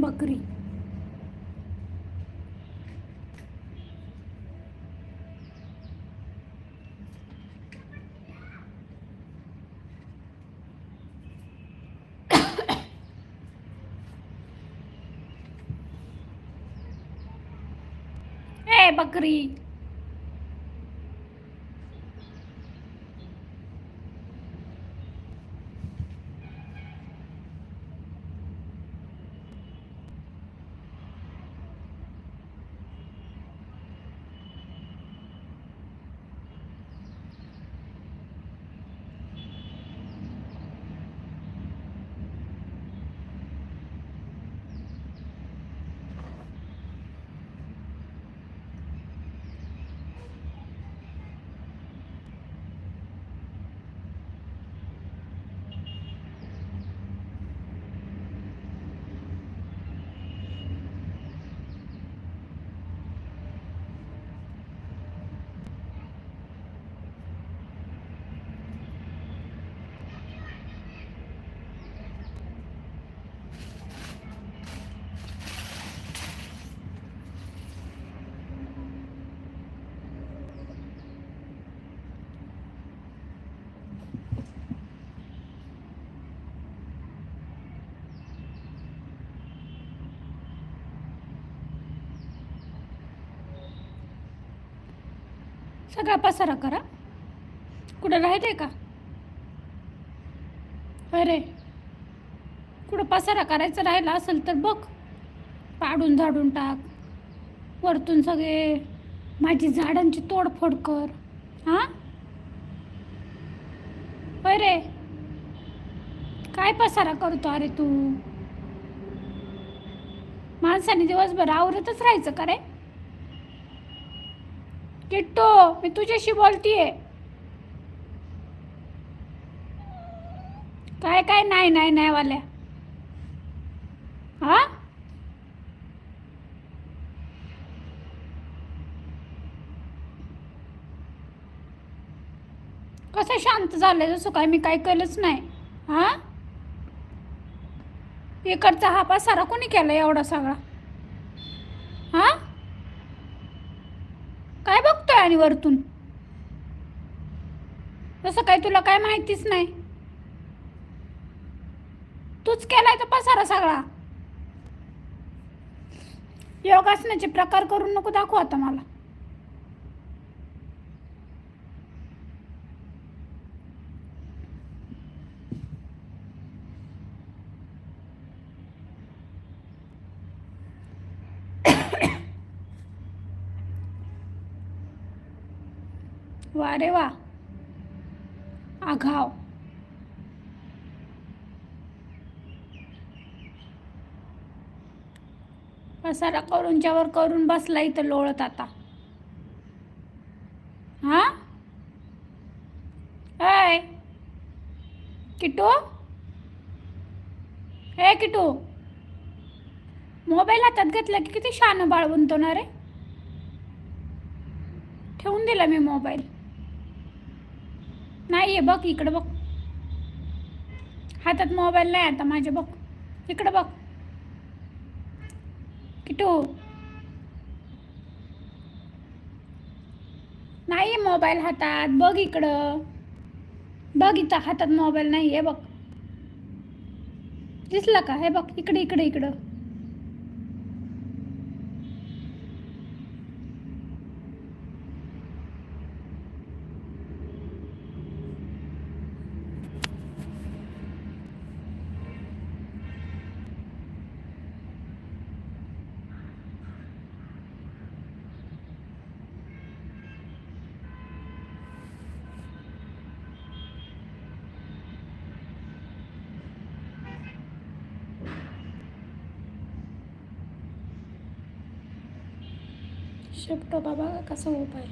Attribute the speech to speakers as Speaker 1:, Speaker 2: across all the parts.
Speaker 1: बकरी. बकरी. सगळा पसारा करा. कुठं राहते का? अरे कुठं पसारा करायचा राहिला असेल तर बघ. पाडून झाडून टाक. वरतून सगळे माझी झाडांची तोडफोड कर. हां? अरे काय पसारा करतो अरे तू? माणसाने दिवसभर आवरतच राहायचं का रे? किट्टू मी तुझ्याशी बोलतीये. काय काय नाही नाही नाही वाल्या. हा? कसं शांत झालंय जसं काय मी काय केलंच नाही. हा? इकडचा हा पसारा कोणी केला एवढा सगळा? हा? काय बघ? आणि वरतून. तसं काही तुला काय माहितीच नाही. तूच केलाय तर पसारा सगळा. योगासनाचे प्रकार करून नको दाखव आता मला. वा रे वा. आघाव. पसारा करूनच्यावर करून बसला इथं लोळत आता. हा? ऐ किटू? हे किटू? मोबाईल हातात घेतला की किती शान बाळ तो ना रे ठेवून दिला मी मोबाईल. नाही आहे बघ इकडं बघ. हातात मोबाईल नाही आता माझ्या बघ. इकडं बघ. किटू. नाही मोबाईल हातात बघ इकडं. बघ इथं हातात मोबाईल नाही आहे बघ. दिसला का? हे बघ इकडे इकडे इकडं. शेपटो बाबा कसा उपाय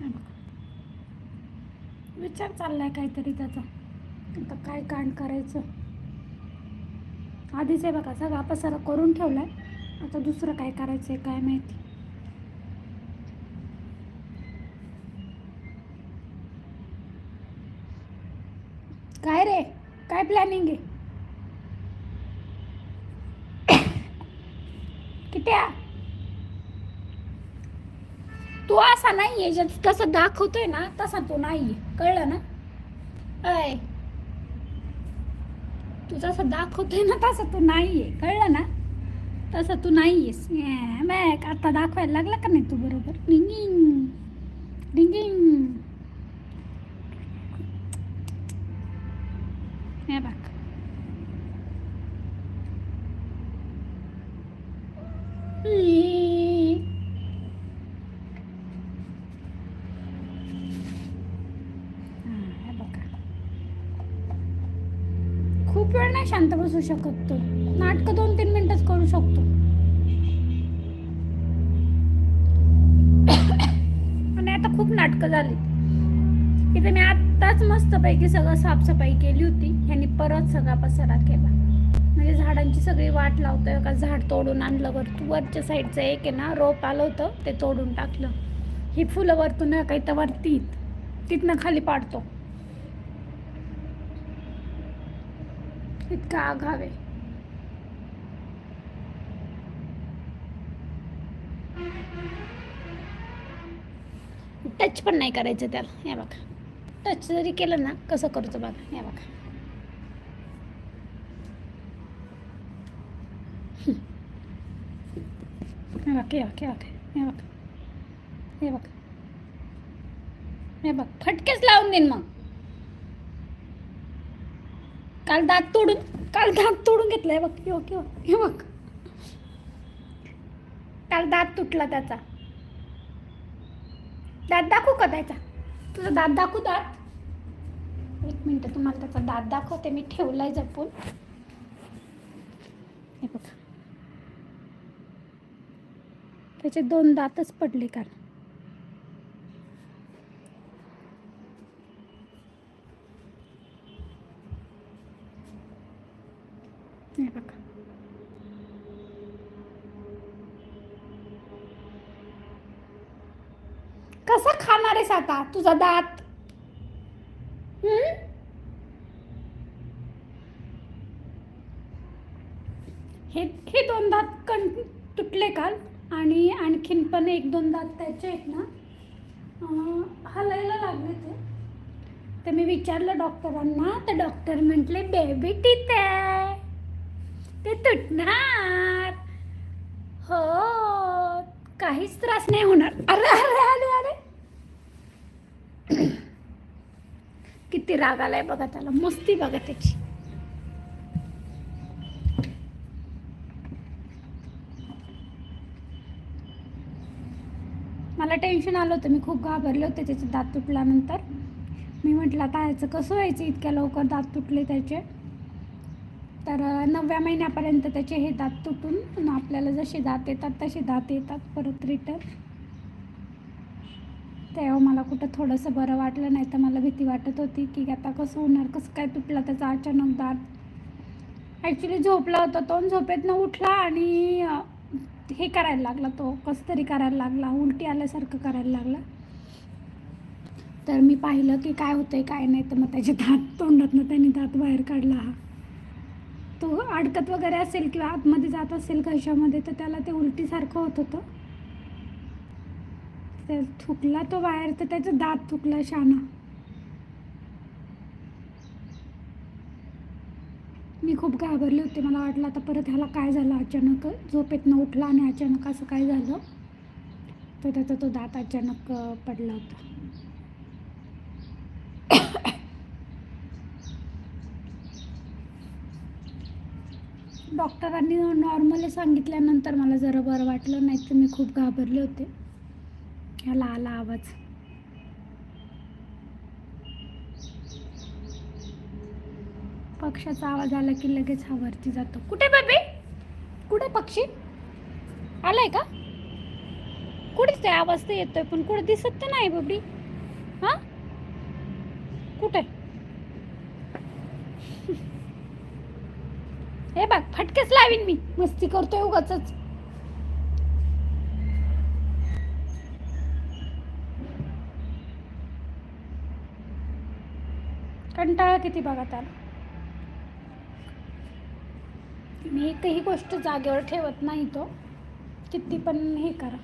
Speaker 1: हा विचार चाललाय काहीतरी त्याचा. आता काय कांड करायचं? आधीच आहे बघा सगळा पसारा करून ठेवलाय. आता दुसरं काय करायचंय काय माहिती? काय रे? काय प्लॅनिंग आहे किट्या नाहीये ज्या- दाखवतोय ना तसा तू नाहीये. कळलं ना? अय. तू जसं दाखवतोय ना तसा तू नाहीये. कळलं ना? तसं तू नाहीयेस. या, बघ आता दाखवायला लागला का नाही तू बरोबर? डिंगिंग डिंगिंग हे बघ ई. हा, हे बघा. खूप वेळ नाही शांत बसू शकत तो. नाटकं दोन तीन मिनिटच करू शकतो. आणि आता खूप नाटकं झाली. इथे मी आत्ताच मस्तपैकी सगळं साफसफाई केली होती. ह्यांनी परत सगळा पसारा केला. म्हणजे झाडांची सगळी वाट लावतोय. का झाड तोडून आणलं वर वरच्या साईडचं एक आहे ना रोप आलं होतं ते तोडून टाकलं. ही फुलं वरतून काही तर वरती. तिथनं खाली पाडतो. इतका आघाव आहे. टच पण नाही करायचं त्याला. हे बघा. टच जरी केलं ना कसं करतो बघा. हे बघा. हे बघ हे बघ हे बघ. हे बघ. हे बघ. हे बघ. फटकेच लावून देईन मग. काल दात तोडून काल दात तोडून घेतलाय बघ. हे बघ हे बघ बघ. काल दात तुटला त्याचा. दात दाखवू का त्याचा? तुझा दात दाखवू दात. एक मिनिट तुम्हाला त्याचा दात दाखवते. मी ठेवलाय जपून. हे बघ. त्याचे दोन दातच पडले काल हे बघा कसा खाणार तुझा दात. हे हे दोन दात कण तुटले काल आणि आणखीन पण एक दोन दात त्याचे आहेत ना. हलायला लागले ते. तर मी विचारलं डॉक्टरांना तर डॉक्टर म्हटले बेबी टीथ आहे. ते तुटणार. हो काहीच त्रास नाही होणार. अरे अरे अरे अरे किती राग आलाय बघा त्याला. मस्ती बघा त्याची. मला टेन्शन आलं होतं. मी खूप घाबरले होते त्याचे दात तुटल्यानंतर. मी म्हटलं आता याचं कसं व्हायचं? इतक्या लवकर दात तुटले त्याचे. तर नवव्या महिन्यापर्यंत त्याचे हे दात तुटून आपल्याला जसे दात येतात तसे दात येतात. परत रिटर्न तेव्हा हो, मला कुठं थोडंसं बरं वाटलं नाही तर मला भीती वाटत होती की आता कसं होणार कसं काय तुटला त्याचा अचानक दात. ॲक्च्युली झोपला होता तो झोपेतनं उठला आणि हे करायला लागला तो कसं तरी करायला लागला उलटी आल्यासारखं करायला लागला. तर मी पाहिलं की काय होतंय काय नाही तर मग त्याचे दात तोंडातनं त्यांनी दात बाहेर काढला हा. तो अडकत वगैरे असेल किंवा आतमध्ये जात असेल कशामध्ये तर त्याला ते उलटीसारखं होत होतं. तर थुकला तो बाहेर तर त्याचा दात थुकला शाना. मी खूप घाबरले होते. मला वाटलं आता परत ह्याला काय झालं? अचानक झोपेतनं उठला आणि अचानक असं काय झालं? तर त्याचा तो दात अचानक पडला होता. डॉक्टरांनी नॉर्मली सांगितल्यानंतर मला जरा बरं वाटलं नाही तर मी खूप घाबरले होते. ह्याला आला आवाज. पक्षाचा आवाज आला की लगेच हा वरती जातो. कुठे बाबी? कुठे पक्षी? आलाय का? कुठेच ते आवाज तर येतोय पण कुठे दिसत तर नाही बाबडी हा? कुठे? हे बघ फटकेच लावीन मी. मस्ती करतोय उगाच कंटाळा किती बघा त्याला. मी एकही गोष्ट जागेवर ठेवत नाही तो. किती पण हे करा.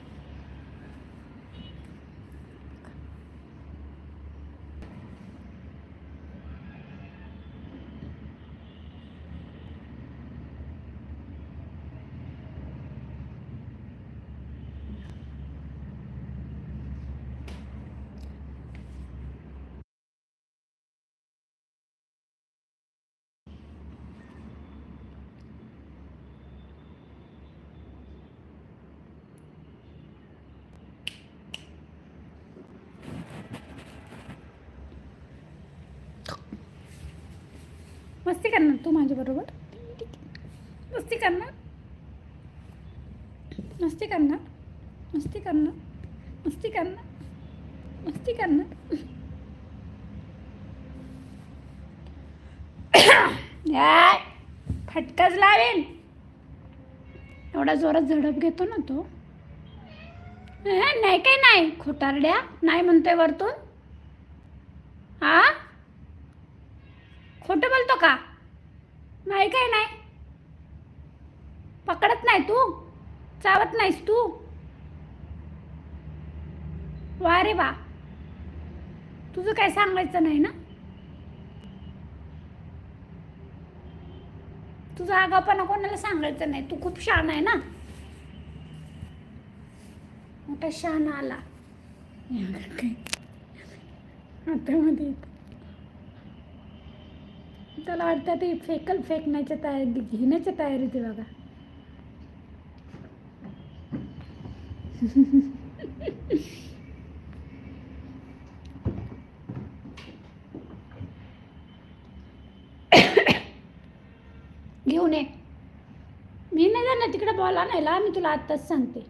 Speaker 1: मस्ती करणार तू माझ्याबरोबर मस्ती करणार? मस्ती करणार? मस्ती करणार? मस्ती करणार? मस्ती करणार? फटकाच लावेल एवढा जोरात झडप घेतो ना तो. हे, नाही काय नाही खोटारड्या नाही म्हणतोय वरतून. हा खोटं बोलतो का? नाही काय नाही. पकडत नाही तू. चावत नाहीस तू. वा रे वा. तुझं काय सांगायचं नाही ना? तुझा आगापणा कोणाला सांगायचं नाही? तू खूप शान आहे ना? मोठा शान आला. आता मध्ये त्याला वाटतं ते फेकल फेकण्याच्या तयारी घेण्याच्या तयारीत बघा. घेऊन ये. मी नाही जाणार तिकडे बॉल आणायला मी तुला आत्ताच सांगते.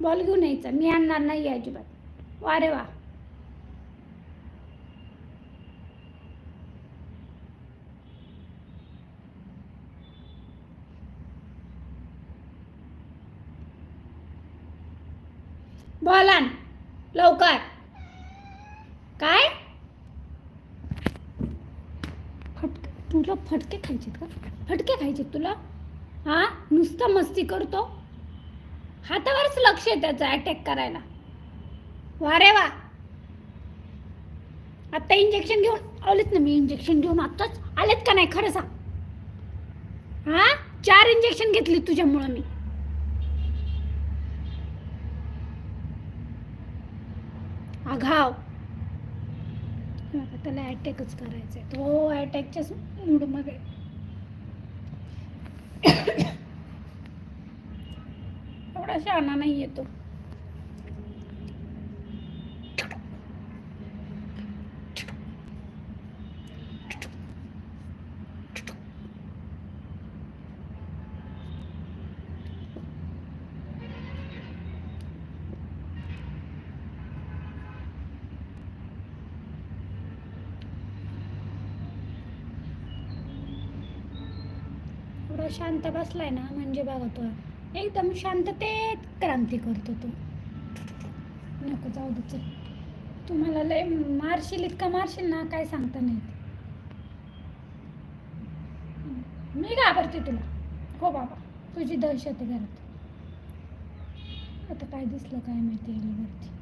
Speaker 1: बॉल घेऊन यायचा. मी आणणार नाही अजिबात. वा रे वा. बॉल आण लवकर. काय? फटके तुला फटके खायचेत का? फटके खायचेत तुला? हा? नुसतं मस्ती करतो? हातावरच लक्ष आहे त्याचं अटॅक करायला. वा रे वा. आत्ता इंजेक्शन घेऊन आलेत ना मी? इंजेक्शन घेऊन आत्ताच आलेत का नाही? खरं सांग. हा? चार इंजेक्शन घेतली तुझ्यामुळं मी. आघाव. त्याला अटॅकच करायचा आहे तो अटॅकच्याच मूडमध्ये एवढा शहाणा नाही येतो शांत बसलाय ना म्हणजे बघा तो एकदम शांततेत क्रांती करतो तो. नको जाऊ दे चल. तुम्हाला लय मारशील इतका मारशील ना काय सांगता नाही मी घाबरते तुला. हो बाबा तुझी दहशत आहे घरात. आता काय दिसलं काय माहिती याला वरती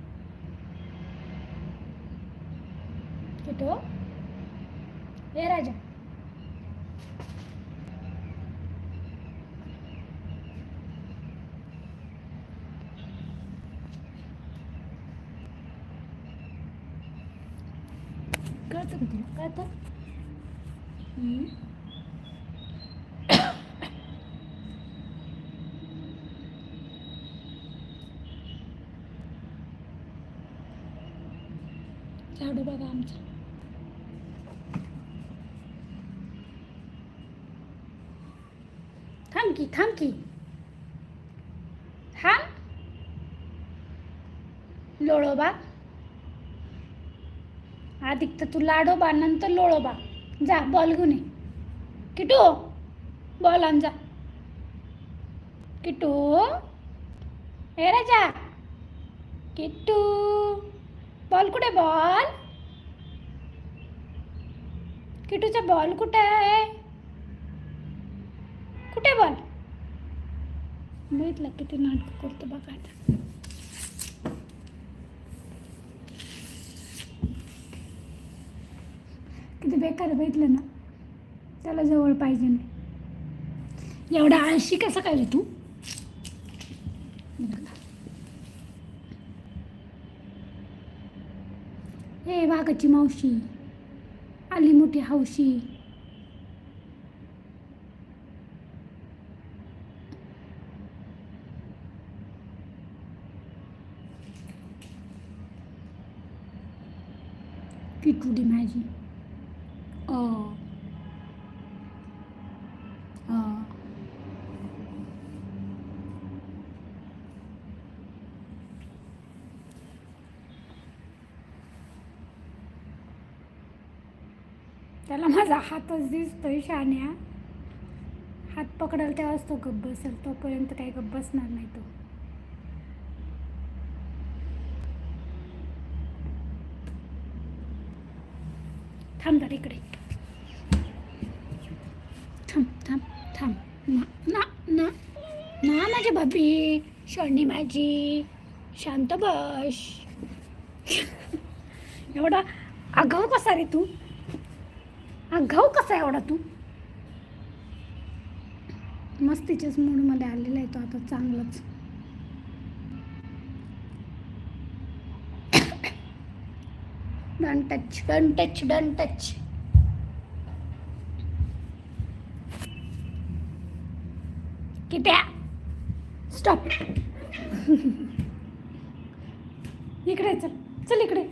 Speaker 1: ये राजा कळतं का तुला कळतं झाडू बघा आमचं. थांब की थांब की. थांब. लोळोबा. अधिक तर तू लाडोबा नंतर लोळोबा जा बॉल घेऊन ये. किटू बॉल आण जा. किटू ए राजा. किट्टू बॉल कुठे बॉल? किटूचा बॉल कुठे आहे? कुठे बॉल? बघितलं किती नाटक करतो बघायचं आता बघितलं ना त्याला जवळ पाहिजे नाही. एवढा आळशी कसं काय रे तू? हे वाघाची मावशी आली मोठी हौशी किटुडी माझी. त्याला माझा हातच दिसतोय शान्या. हात पकडल तेव्हाच तो गप्प बसेल तोपर्यंत काही गप्प बसणार नाही तो. थांब जरा इकडे. थांब थांब थांब. ना ना ना ना माझी भाभी शर्णी माझी. शांत बस. एवढा आगाऊ कसा रे तू? आगाऊ कसा एवढा तू? मस्तीच्याच मूडमध्ये आलेला आहे तो आता चांगलाच. Done touch done touch done touch किट्या stop इकडे चल. चल इकडे.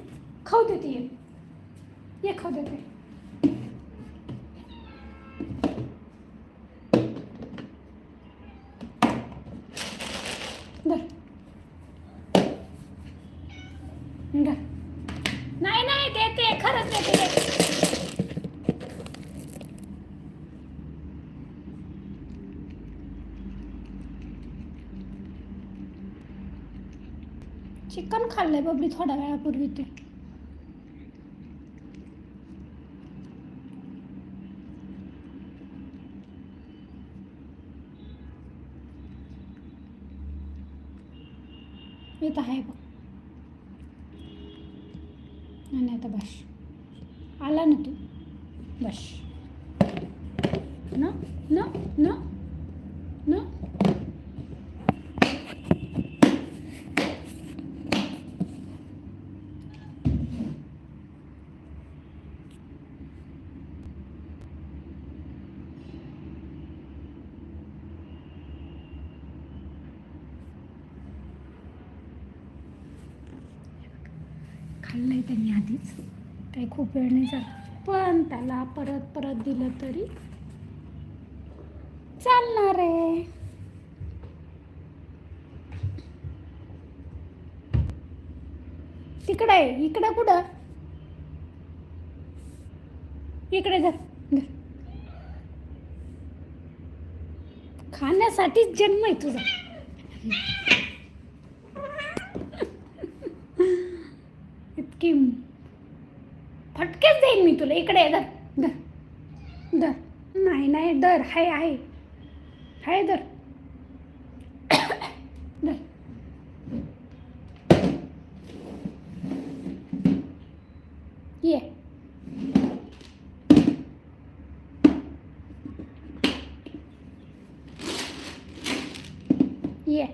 Speaker 1: खाऊ देते ये. ये खाऊ देते. नाही नाही देते खरंच देते देते. चिकन खाल्लंय बबली थोड्या वेळापूर्वी ते येत आहे बघ आणि आता बस आला ना तू बस No, न no, no. खाल्लंय त्यांनी आधीच. काही खूप वेळ नाही झाला. पण त्याला परत परत दिलं तरी होणार आहे तिकडे आहे इकडे कुठं? इकडे धर खाण्यासाठीच जन्म आहे तुझा. इतकी फटकेच देईन मी तुला. इकडे धर धर धर. नाही नाही दर हाय आहे हाय धर. धर. ये. ये.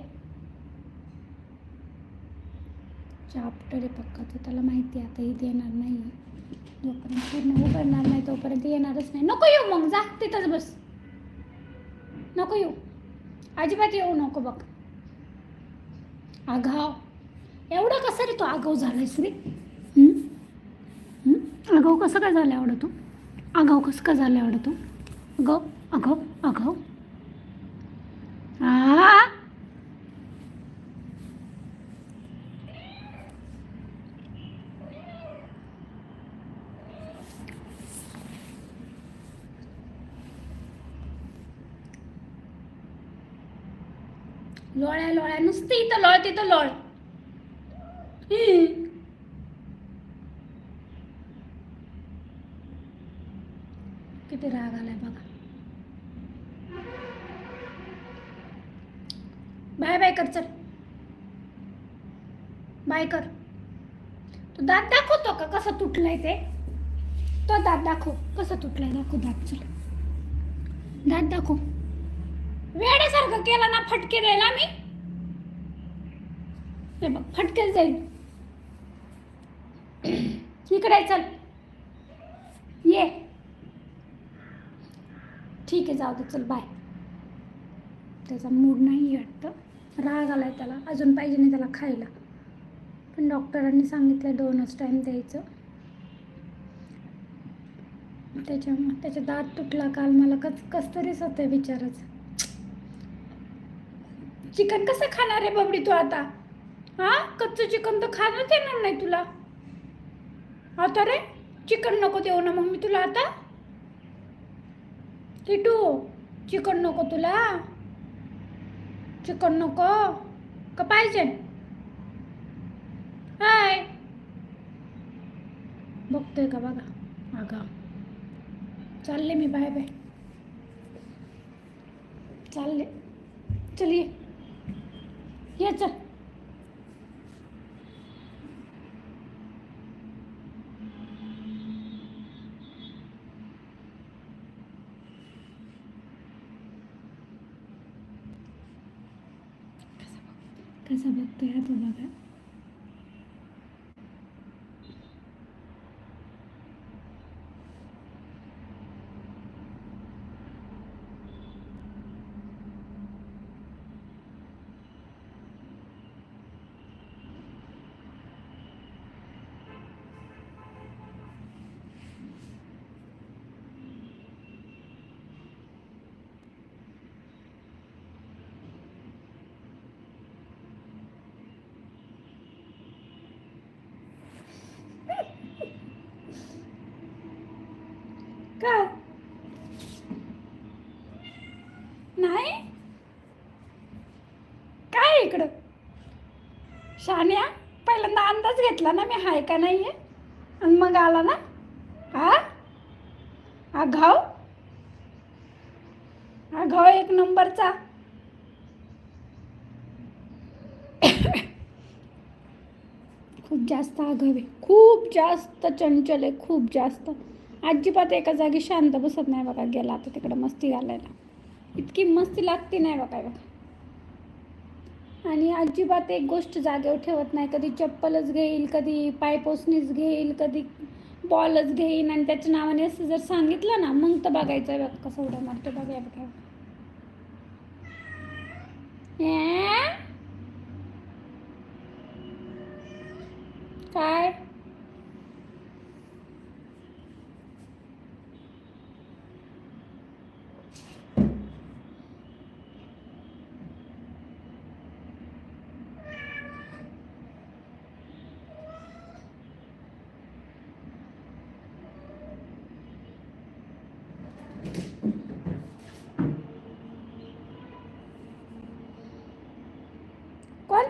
Speaker 1: चाप्टर आहे पक्का तर त्याला माहिती आहे आता इथे येणार नाही जोपर्यंत पूर्ण उघडणार नाही तोपर्यंत येणारच नाही. नको येऊ मग जा तिथंच बस. नको येऊ. अजिबात येऊ नको बघ. आगाव. एवढं कसं रे तू आगाव झालायस रे? आगाव कसं काय झालं एवढं तू? आगाव कसं काय झालं एवढं तू? अगाव अगाव अगाव लोळ्या लोळ्या. नुसती इथं लोळ तिथं लोळ. किती राग आलाय बघा. बाय बाय कर चल. बाय कर. तू दात दाखवतो का कसं तुटलाय ते? तो दात दाखव. कसं तुटलाय? दाखव दात चल. दात दाखव. केला ना फटके द्यायला मी हे बघ फटकेच जाईल. इकडे चल. ये. ठीक आहे जाऊ दे चल बाय त्याचा मूड नाही वाटतं. राग आलाय त्याला अजून पाहिजे नाही त्याला खायला. पण डॉक्टरांनी सांगितलं दोनच टाईम द्यायचं. त्याच्या त्याचा दात तुटला काल मला कस कस तरीच होतं बिचाराचं. चिकन कसं खाणार आहे बबडी तू आता? हा? कच्चं चिकन तर खाणंच येणार नाही तुला. आता रे चिकन नको देऊ ना मग मी तुला आता. किटू चिकन नको तुला. चिकन नको. का पाहिजे? हाय. बघतोय का बघा? अगं. चालले मी बाय बाय. चालले. चलिए ये चल कसं बघतोय हा तो बघा काय नाही? काय इकडं? शान्या पहिल्यांदा अंदाज घेतला ना मी हाय का नाही आहे आणि मग आला ना? हा? आघाव? आघाव एक नंबरचा. खूप जास्त आगाव आहे. खूप जास्त चंचल आहे. खूप जास्त. अजिबात एका जागी शांत बसत नाही बघा गेला आता तिकडं मस्ती घालायला. इतकी मस्ती लागते नाही बघा बघा. आणि अजिबात एक गोष्ट जागेवर ठेवत नाही. कधी चप्पलच घेईल कधी पायपोसणीच घेईल कधी बॉलच घेईन. आणि त्याच्या नावाने असं जर सांगितलं ना मग तर बघायचं आहे बघा कसं उड्या मारतो बघा. बघा ए? काय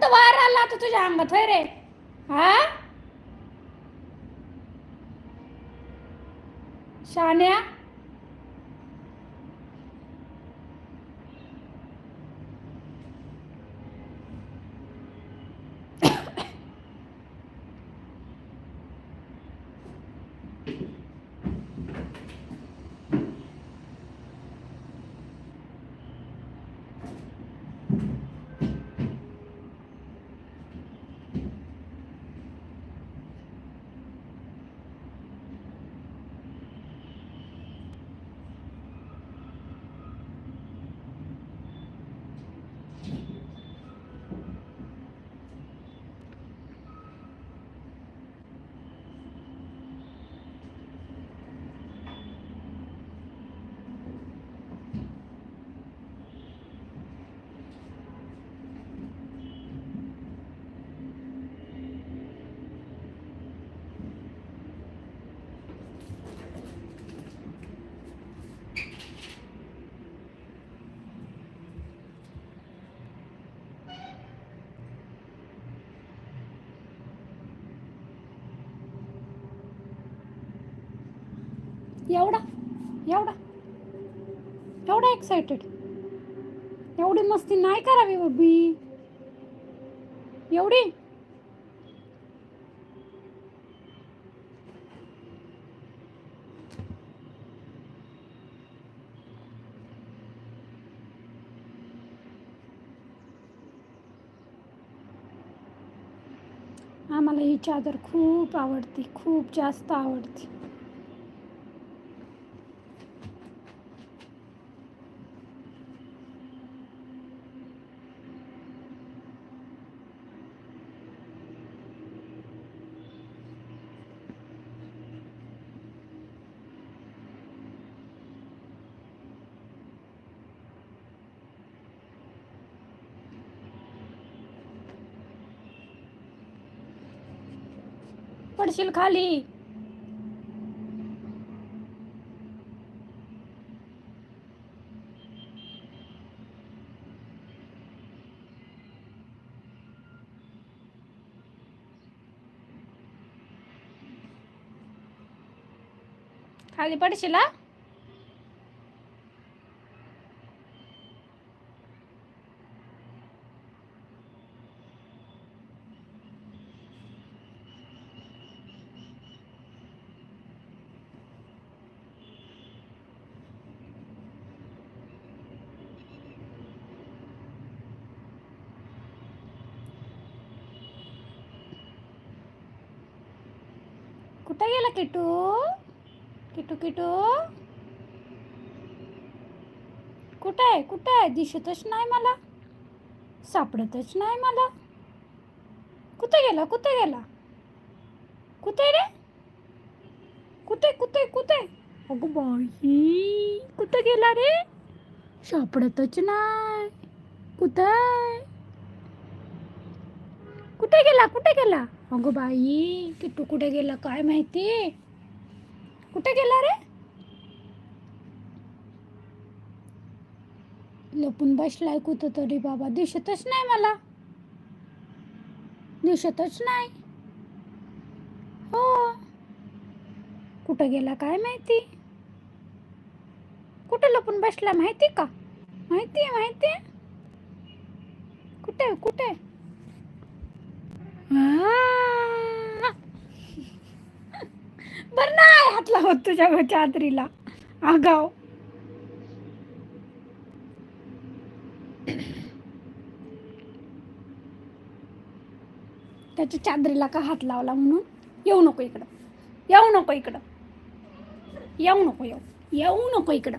Speaker 1: कोणतं वार आला आता तुझ्या अंगात होय रे? हा? शान्या एवढा एवढा एवढा एक्सायटेड एवढी मस्ती नाही करावी बबी. एवढी? आम्हाला ही चादर खूप आवडते, खूप जास्त आवडते. पडशील खाली. खाली पडशील हा? कुठं गेला किटू? किटू किटू? कुठं आहे? कुठं आहे? दिसतच नाही मला. सापडतच नाही मला. कुठे गेला? कुठे गेला? कुठे रे? कुठे कुठे कुठे अगं बाई कुठे गेला रे? सापडतच नाही. कुठं आहे? कुठे गेला? कुठे गेला? अगं बाई किट्टू कुठे गेला? काय माहिती? कुठे गेला रे? लपून बसलाय कुठं तरी बाबा. दिसतच नाही मला. दिसतच नाही. हो. कुठं गेला काय माहिती? कुठं लपून बसला माहिती का? माहिती आहे माहिती आहे. कुठे कुठे? बर नाही हात लावत तुझ्या गं चादरीला. आगाव. त्याच्या चादरीला का हात लावला म्हणून? येऊ नको इकडं. येऊ नको इकडं. येऊ नको येऊ. येऊ नको इकडं.